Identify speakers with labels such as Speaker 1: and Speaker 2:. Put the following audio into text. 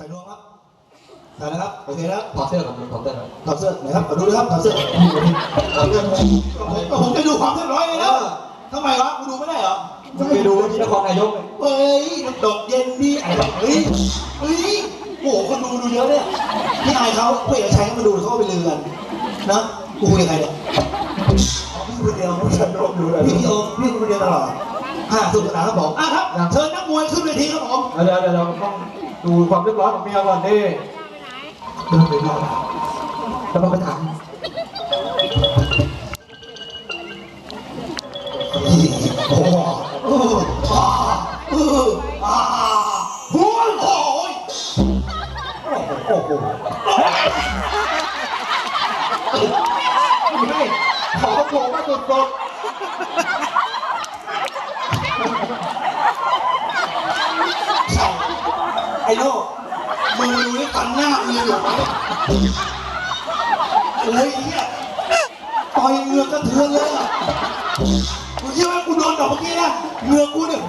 Speaker 1: ส่นวมครับใส่นะครับ โอเคนะครับ
Speaker 2: ถอดเสื้อกับมึงถอดเสื้อหน่อย
Speaker 1: ถอดเสื้อหน่อยครับขอดูด้วยครับถอดเสื้อถอดเสื้อผมก็ผมจะดูความเรียบร้อยไงแล้วทำไมวะกูดูไม่ได้เหรอ
Speaker 2: มึงไปดูที่นครนายกเลย
Speaker 1: เฮ้ยมันโดดเย็นพี่ไอ้แบบเฮ้ยเฮ้ยโอ้โหคนดูดูเยอะเนี่ยพี่อายเขาผู้เอกชัยเขามาดูเขาก็ไปลือกันนะกูคุยกับใครเนี่ยอ๋อพี่คนเดียวฉันโดนดูเลยพี่พี่โอพี่คนเดียวตลอด อ่าสุดสนานครับผมอะครับ เชิญนักมวยขึ้นเวทีครับผม
Speaker 2: เดี๋ยวเดี๋ยวเราต้องดูความเรียบร้อยของเมียก่อนดิ
Speaker 1: เดินไปรอบ
Speaker 2: แล้วเราไปถาม
Speaker 1: โอ้โหเอออ่าเอออ่าหัวโอ้ย
Speaker 2: โอ้โหไม่ขอโผล่มาสด
Speaker 1: ไอ้โน่มึงรู้ตันหน้ามึงอยู่ไหมโอ้ยไอ้เนี่ยต่อยเหงือกกระเทือนเลยอะกูคิดว่ากูโดนดอกเมื่อกี้นะเหงือกกูเนี่ย